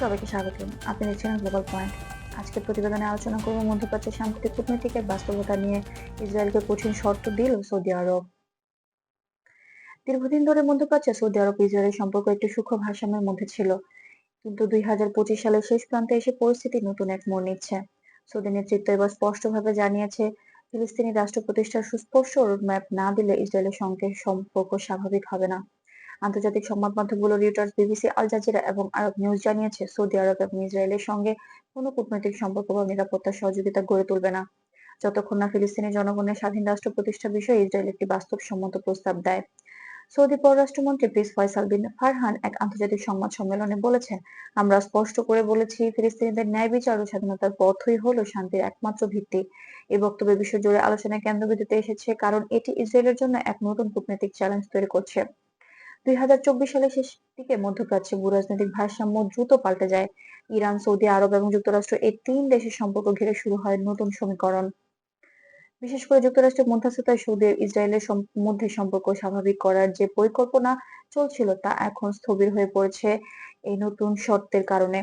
সবাইকে স্বাগত আপনি দেখছেন গ্লোবাল পয়েন্ট আজকের প্রতিবেদনে আলোচনা করব মধ্যপ্রাচ্যের সাম্প্রতিক কূটনীতিকের বাস্তবতা নিয়ে। ইসরায়েলকে কঠিন শর্ত দিল সৌদি আরব। দীর্ঘদিন ধরে মধ্যপ্রাচ্যে সৌদি আরব ইসরায়েলের সম্পর্ক একটি সূক্ষ্ম ভারসাম্যের মধ্যে ছিল। কিন্তু দুই হাজার পঁচিশ সালের শেষ প্রান্তে এসে পরিস্থিতি নতুন এক মোড় নিচ্ছে। সৌদি নেতৃত্ব এবার স্পষ্টভাবে জানিয়েছে, ফিলিস্তিনি রাষ্ট্র প্রতিষ্ঠার সুস্পষ্ট রোডম্যাপ না দিলে ইসরায়েলের সঙ্গে সম্পর্ক স্বাভাবিক হবে না। আন্তর্জাতিক সংবাদ মাধ্যমগুলো রিউটার্স বিবিসি আল জাজিরা এবং আরব নিউজ জানিয়েছে, সৌদি আরব এবং ইসরায়েলের সঙ্গে কোনো কূটনৈতিক সম্পর্ক বা নিরাপত্তা সহযোগিতা গড়ে তুলবে না। যতক্ষণ না ফিলিস্তিনি জনগণের স্বাধীন রাষ্ট্র প্রতিষ্ঠা বিষয়ে ইসরায়েল একটি বাস্তবসম্মত প্রস্তাব দেয়। সৌদি পররাষ্ট্রমন্ত্রী প্রিন্স ফয়সাল বিন ফারহান এক আন্তর্জাতিক সংবাদ সম্মেলনে বলেছেন আমরা স্পষ্ট করে বলেছি, ফিলিস্তিনিদের ন্যায় বিচার ও স্বাধীনতার পথই হলো শান্তির একমাত্র ভিত্তি। এই বক্তব্যে বিশ্বজুড়ে আলোচনায় কেন্দ্রবিন্দুতে এসেছে, কারণ এটি ইসরায়েলের জন্য এক নতুন কূটনৈতিক চ্যালেঞ্জ তৈরি করছে। দুই হাজার চব্বিশ সালের শেষ দিকে মধ্যপ্রাচ্যে ভূরাজনৈতিক ভারসাম্য দ্রুত পাল্টে যায়। ইরান, সৌদি, আরব এবং যুক্তরাষ্ট্র এই তিন দেশের সম্পর্ক ঘিরে শুরু হয় নতুন সমীকরণ। বিশেষ করে যুক্তরাষ্ট্রের মধ্যস্থতায় সৌদি ইসরায়েলের মধ্যে সম্পর্ক স্বাভাবিক করার যে পরিকল্পনা চলছিল তা এখন স্থবির হয়ে পড়েছে এই নতুন শর্তের কারণে।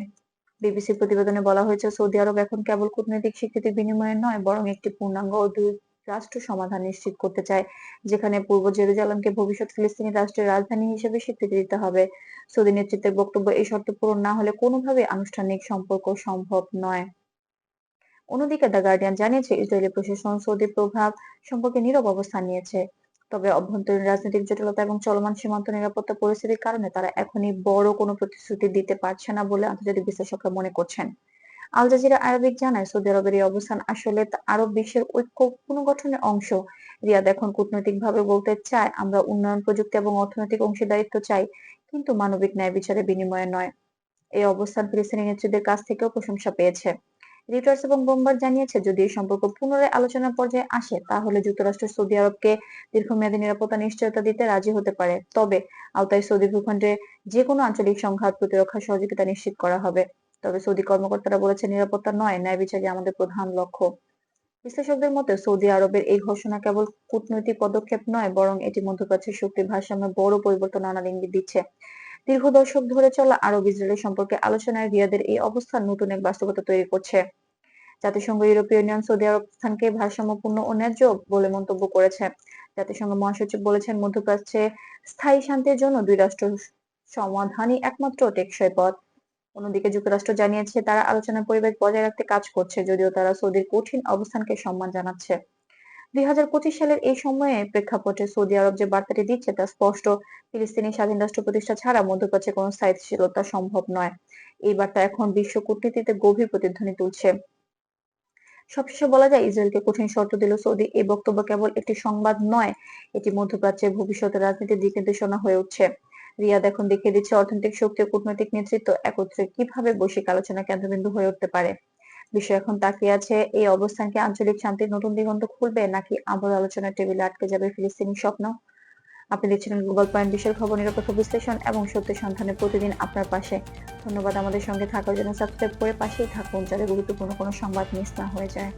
বিবিসির প্রতিবেদনে বলা হয়েছে, সৌদি আরব এখন কেবল কূটনৈতিক স্বীকৃতি বিনিময়ে নয়, বরং একটি পূর্ণাঙ্গ ও রাষ্ট্র সমাধান নিশ্চিত করতে চায়, যেখানে পূর্ব জেরুজালেমকে ভবিষ্যৎ ফিলিস্তিনি রাষ্ট্রের রাজধানী হিসেবে স্বীকৃতি দিতে হবে। সৌদি নেতৃত্বের বক্তব্য, এই শর্ত পূরণ না হলে কোনোভাবে আনুষ্ঠানিক সম্পর্ক সম্ভব নয়। অন্যদিকে দ্য গার্ডিয়ান জানিয়েছে, ইসরায়েলি প্রশাসন সৌদি প্রভাব সম্পর্কে নীরব অবস্থান নিয়েছে। তবে অভ্যন্তরীণ রাজনৈতিক জটিলতা এবং চলমান সীমান্ত নিরাপত্তা পরিস্থিতির কারণে তারা এখনই বড় কোনো প্রতিশ্রুতি দিতে পারছে না বলে আন্তর্জাতিক বিশ্লেষকরা মনে করছেন। আল জাজিরা আরবিক জানায়, সৌদি আরবের এই অবস্থান আসলে আরব বিশ্বের ঐক্য পুনর্গঠনের অংশ। রিয়াদ এখন কূটনৈতিকভাবে বলতে চায়, আমরা উন্নয়ন প্রযুক্তি এবং অর্থনৈতিক অংশীদারিত্ব চাই, কিন্তু মানবিক ন্যায় বিচারের বিনিময়ে নয়। এই অবস্থান ফিলিস্তিনি নেতৃত্বের কাছ থেকেও প্রশংসা পেয়েছে। রিটার্স এবং বোমবার জানিয়েছে, যদি এই সম্পর্ক পুনরায় আলোচনার পর্যায়ে আসে, তাহলে যুক্তরাষ্ট্র সৌদি আরবকে দীর্ঘমেয়াদী নিরাপত্তা নিশ্চয়তা দিতে রাজি হতে পারে। তবে আওতায় সৌদি ভূখণ্ডে যে কোনো আঞ্চলিক সংঘাত প্রতিরক্ষা সহযোগিতা নিশ্চিত করা হবে। তবে সৌদি কর্মকর্তারা বলেছে নিরাপত্তা নয়, ন্যায় বিচারই আমাদের প্রধান লক্ষ্য। বিশ্লেষকদের মতে, সৌদি আরবের এই ঘোষণা কেবল কূটনৈতিক পদক্ষেপ নয়, বরং এটি মধ্যপ্রাচ্যের শক্তির ভারসাম্যে বড় পরিবর্তন আনার ইঙ্গিত দিচ্ছে। দীর্ঘ দশক ধরে চলা আরব ইসরায়েলের সম্পর্কে আলোচনায় রিয়াদের এই অবস্থান নতুন এক বাস্তবতা তৈরি করছে। জাতিসংঘ, ইউরোপীয় ইউনিয়ন, সৌদি আরব স্থানকে ভারসাম্যপূর্ণ ও ন্যায্য বলে মন্তব্য করেছে। জাতিসংঘ মহাসচিব বলেছেন, মধ্যপ্রাচ্যে স্থায়ী শান্তির জন্য দুই রাষ্ট্র সমাধানই একমাত্র টেকসই পথ। অন্যদিকে যুক্তরাষ্ট্র জানিয়েছে, তারা আলোচনার পরিবেশ বজায় রাখতে কাজ করছে, যদিও তারা সৌদির কঠিন অবস্থানকে সম্মান জানাচ্ছে। দুই হাজার পঁচিশ সালের এই সময়ে প্রেক্ষাপটে সৌদি আরব যে বার্তাটি দিচ্ছে তা স্পষ্ট। ফিলিস্তিনি স্বাধীন রাষ্ট্র প্রতিষ্ঠা ছাড়া মধ্যপ্রাচ্যে কোনো স্থিতিশীলতা সম্ভব নয়। এই বার্তা এখন বিশ্ব কূটনীতিতে গভীর প্রতিধ্বনি তুলছে। সবশেষে বলা যায়, ইসরায়েলকে কঠিন শর্ত দিল সৌদি। এই বক্তব্য কেবল একটি সংবাদ নয়, এটি মধ্যপ্রাচ্যের ভবিষ্যতের রাজনীতির দিক নির্দেশনা হয়ে উঠছে। রিয়াদ এখন দেখিয়ে দিচ্ছে, অর্থনৈতিক শক্তি ও কূটনৈতিক নেতৃত্ব একত্রে কীভাবে বৈশ্বিক আলোচনা কেন্দ্রবিন্দু হয়ে উঠতে পারে? বিশ্ব এখন তাকিয়ে আছে, এই অবস্থানকে আঞ্চলিক শান্তির নতুন দিগন্ত খুলবে, নাকি আবার আলোচনার টেবিলে আটকে যাবে ফিলিস্তিনি স্বপ্ন? আপনি দেখছিলেন গুগল পয়েন্ট বিশ্বের খবর নিরপেক্ষ বিশ্লেষণ এবং সত্য সন্ধানে প্রতিদিন আপনার পাশে। ধন্যবাদ আমাদের সঙ্গে থাকার জন্য। সাবস্ক্রাইব করে পাশেই থাকুন, যাতে গুরুত্বপূর্ণ কোনো সংবাদ মিস না হয়ে যায়।